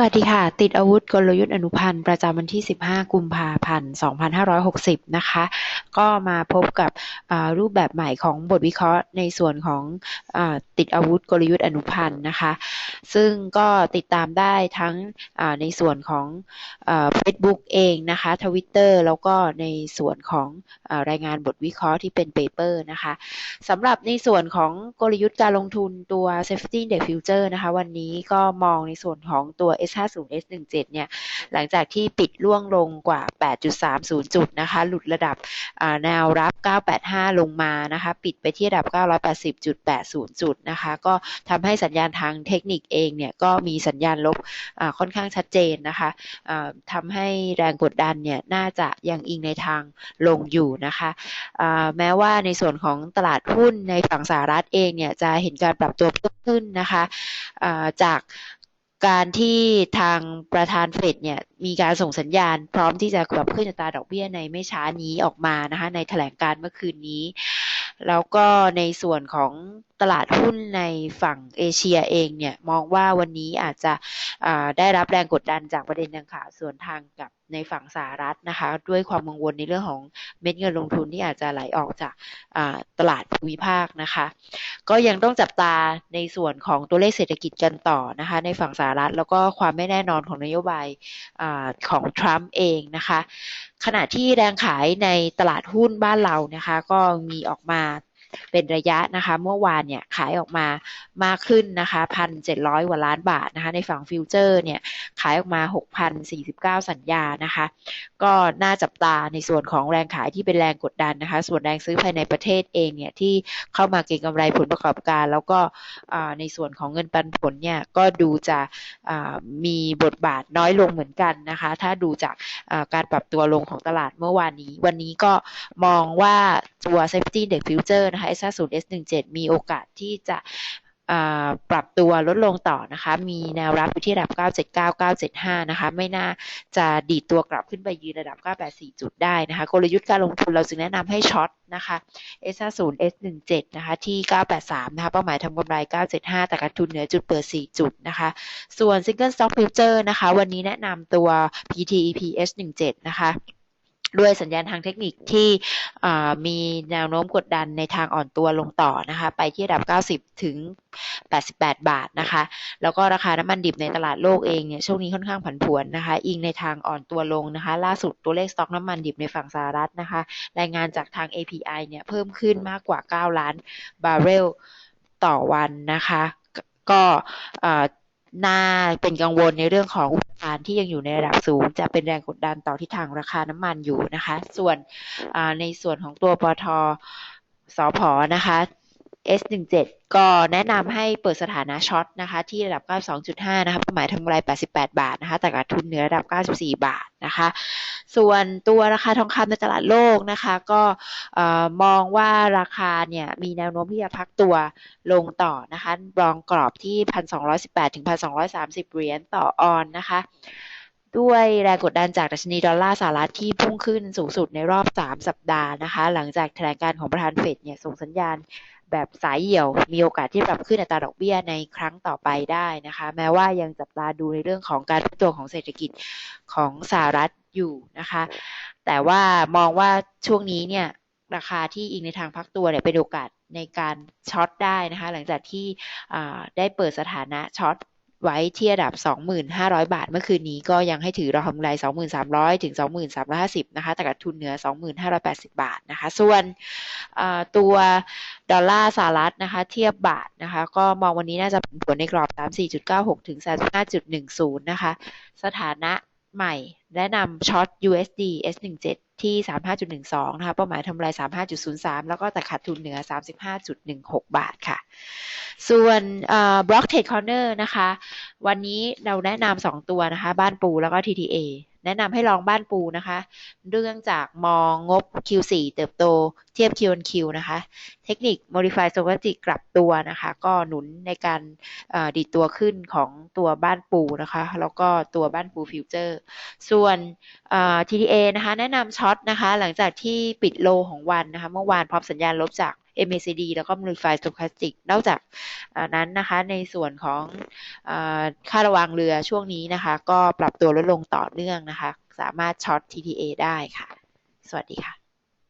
สวัสดีค่ะ ติดอาวุธกลยุทธ์อนุพันธ์ ประจำวันที่ 15 กุมภาพันธ์ 2560 นะคะ ก็มาพบกับรูปแบบใหม่ของบทวิเคราะห์ในส่วนของอติดอาวุธกลยุทธ์อนุพันธ์นะคะ ซึ่งก็ติดตามได้ทั้งในส่วนของเฟซบุ๊กเองนะคะทวิตเตอร์แล้วก็ในส่วนของรายงานบทวิเคราะห์ที่เป็นเปเปอร์นะคะสำหรับในส่วนของกลยุทธ์การลงทุนตัว Safety Index Future นะคะ วันนี้ก็มองในส่วนของตัว S50 S17 เนี่ย หลังจากที่ปิดล่วงลงกว่า 8.30 จุดนะคะ หลุดระดับแนวรับ 985 ลงมานะคะ ปิดไปที่ระดับ 980.80 จุดนะคะ ก็ทำให้สัญญาณทางเทคนิคเองเนี่ย ก็มีสัญญาณลบค่อนข้างชัดเจนนะคะทำให้แรงกดดันเนี่ย น่าจะยังอิงในทางลงอยู่นะคะแม้ว่าในส่วนของตลาดหุ้นในฝั่งสหรัฐเองเนี่ย จะเห็นการปรับตัวเพิ่มขึ้นนะคะจาก การที่ทางประธานเฟดเนี่ยมีการส่งสัญญาณ พร้อมที่จะปรับขึ้นอัตราดอกเบี้ยในไม่ช้านี้ออกมานะคะในแถลงการเมื่อคืนนี้ แล้วก็ในส่วนของตลาดหุ้นในฝั่งเอเชียเองเนี่ยมองว่าวันนี้อาจจะได้รับแรงกดดันจากประเด็นดังกล่าวส่วนทางกับในฝั่งสหรัฐนะคะ ด้วยความกังวลในเรื่องของเม็ดเงินลงทุนที่อาจจะไหลออกจากตลาดภูมิภาคนะคะ ก็ยังต้องจับตาในส่วนของตัวเลขเศรษฐกิจกันต่อนะคะ ในฝั่งสหรัฐแล้วก็ความไม่แน่นอนของนโยบายอของทรัมป์เองนะคะ ขณะที่แรงขายในตลาดหุ้นบ้านเรานะคะ ก็มีออกมา เป็นระยะนะคะ เมื่อวานเนี่ยขายออกมามากขึ้นนะคะพันเจ็ดร้อยกว่าล้านบาทนะคะ ในฝั่งฟิวเจอร์เนี่ยขายออกมาหกพันสี่สิบเก้าสัญญานะคะ ก็น่าจับตาในส่วนของแรงขายที่เป็นแรงกดดันนะคะ ส่วนแรงซื้อภายในประเทศเองเนี่ยที่เข้ามาเก็งกำไรผลประกอบการ แล้วก็ในส่วนของเงินปันผลเนี่ยก็ดูจะมีบทบาทน้อยลงเหมือนกันนะคะ ถ้าดูจากการปรับตัวลงของตลาดเมื่อวานนี้ วันนี้ก็มองว่าตัว safety index future นะคะ S50 S17 มีโอกาสที่จะปรับตัวลดลงต่อนะคะ มีแนวรับอยู่ที่ระดับ 979 975 นะคะ ไม่น่าจะดีดตัวกลับขึ้นไปยืนระดับ 984 จุดได้นะคะ กลยุทธ์การลงทุนเราจึงแนะนำให้ช็อตนะคะ S50 S17 นะคะ ที่ 983 นะคะ เป้าหมายทำกำไร 975 แต่การทุนเหนือจุดเปิด 4 จุดนะคะ ส่วน Single Stock Future นะคะ วันนี้แนะนำตัว PTEP S17 นะคะ ด้วยสัญญาณทางเทคนิคที่มีแนวโน้มกดดันในทางอ่อนตัวลงต่อนะคะไปที่ระดับ 90 ถึง 88 บาทนะคะ แล้วก็ราคาน้ำมันดิบในตลาดโลกเองเนี่ยช่วงนี้ค่อนข้างผันผวนนะคะ อิงในทางอ่อนตัวลงนะคะ ล่าสุดตัวเลขสต็อกน้ำมันดิบในฝั่งสหรัฐนะคะ รายงานจากทาง API เนี่ยเพิ่มขึ้นมากกว่า 9 ล้านบาร์เรลต่อวันนะคะ ก็ น่าเป็นกังวลในเรื่องของอุปทานที่ยังอยู่ในระดับสูง จะเป็นแรงกดดันต่อทิศทางราคาน้ำมันอยู่นะคะ ส่วนในส่วนของตัวปทสอพอนะคะ S17 ก็แนะนำให้เปิดสถานะช็อตนะคะที่ระดับ 92.5 นะคะเป้าหมายทำกำไร 88 บาทนะคะแต่กาทุนเหนือระดับ 94 บาทนะคะ ส่วนตัวราคาทองคำในตลาดโลกนะคะ ก็มองว่าราคาเนี่ยมีแนวโน้มที่จะพักตัวลงต่อนะคะรองกรอบที่ 1,218 ถึง 1,230 เหรียญต่อออนนะคะด้วยแรงกดดันจากดัชนีดอลลาร์สหรัฐที่พุ่งขึ้นสูงสุดในรอบ 3 สัปดาห์นะคะ หลังจากแถลงการของประธานเฟดเนี่ยส่งสัญญาณ แบบสายเหี่ยว มีโอกาสที่ปรับขึ้นอัตราดอกเบี้ยในครั้งต่อไปได้นะคะ แม้ว่ายังจับตาดูในเรื่องของการตัวของเศรษฐกิจของสหรัฐอยู่นะคะ แต่ว่ามองว่าช่วงนี้เนี่ยราคาที่อิงในทางพักตัวเนี่ยเป็นโอกาสในการช็อตได้นะคะ หลังจากที่ได้เปิดสถานะช็อต ไว้ที่ระดับ 2,500 บาท เมื่อคืนนี้ก็ยังให้ถือรอกำไร 2,300 ถึง 2,350นะคะ แต่กับทุนเหนือ 2,580 บาทนะคะ ส่วนตัวดอลลาร์สหรัฐนะคะ เทียบบาทนะคะ ก็มองวันนี้น่าจะผลในกรอบ 34.96 ถึง 35.10 นะคะ สถานะ ใหม่แนะนำช็อต USD S17 ที่ 35.12 นะคะ เป้าหมายทำลาย 35.03 แล้วก็แต่ขาดทุนเหนือ 35.16 บาทค่ะ ส่วนบล็อกเทรดคอร์เนอร์นะคะ วันนี้เราแนะนำ2ตัวนะคะ บ้านปูแล้วก็ TTA แนะนำให้ลองบ้านปูนะคะ เรื่องจากมองงบ Q4 เติบโตเทียบ Q1Q นะคะ เทคนิค Modify s t o c h a s t i กลับตัวนะคะ ก็หนุนในการดีตัวขึ้นของตัวบ้านปูนะคะ แล้วก็ตัวบ้านปูฟิวเจอร์ ส่วน TTA นะคะ แนะนำช็อตนะคะ หลังจากที่ปิดโลของวันนะคะ เมื่อวานพร้อมสัญญาณลบจาก MACD แล้วก็ Modified Stochastic นอกจากนั้นนะคะในส่วนของค่าระวางเรือช่วงนี้นะคะ ก็ปรับตัวลดลงต่อเนื่องนะคะ สามารถช็อต TTA ได้ค่ะ สวัสดีค่ะ